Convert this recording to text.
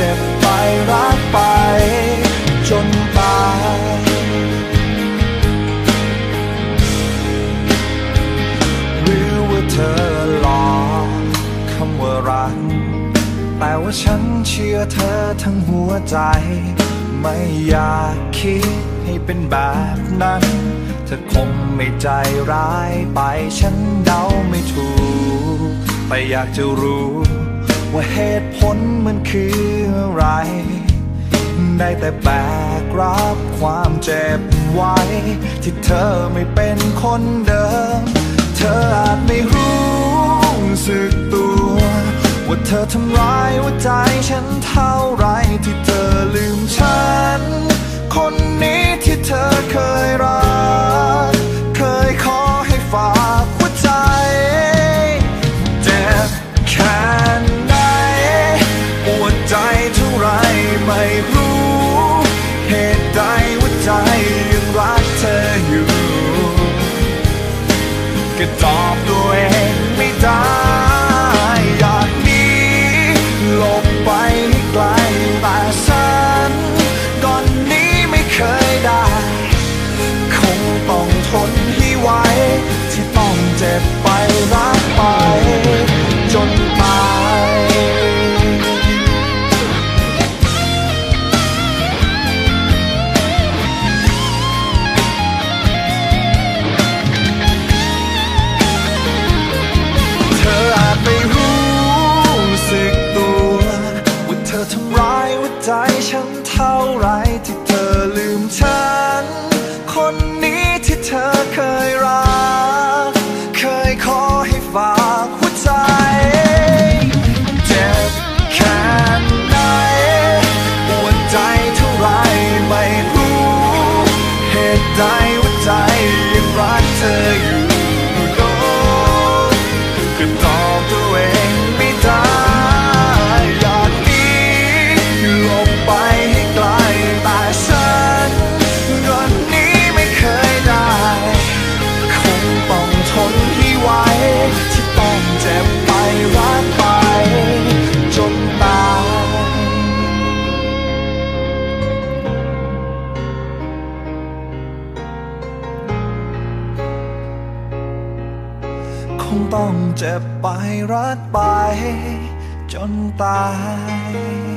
จ็บไปรักไป จนตายหรือว่าเธอหลอกคำว่ารัก แต่ว่าฉันเชื่อเธอทั้งหัวใจ ไม่อยากคิดให้เป็นแบบนั้น เธอคงไม่ใจร้ายไปฉันเดาไม่ถูก แต่อยากจะรู้ ว่าเหตุผลมันคืออะไร ได้แต่แบกรับความเจ็บไว้ ที่เธอไม่เป็นคนเดิม เธออาจไม่รู้สึกตัว ว่าเธอทำร้ายหัวใจฉันเท่าไรที่เธอลืมฉัน คนนี้ที่เธอเคยรัก ไม่รู้เหตุใดว่าใจยังรักเธออยู่ ก็ตอบตัวเองไม่ ต้องเจ็บไปรักไป จนตาย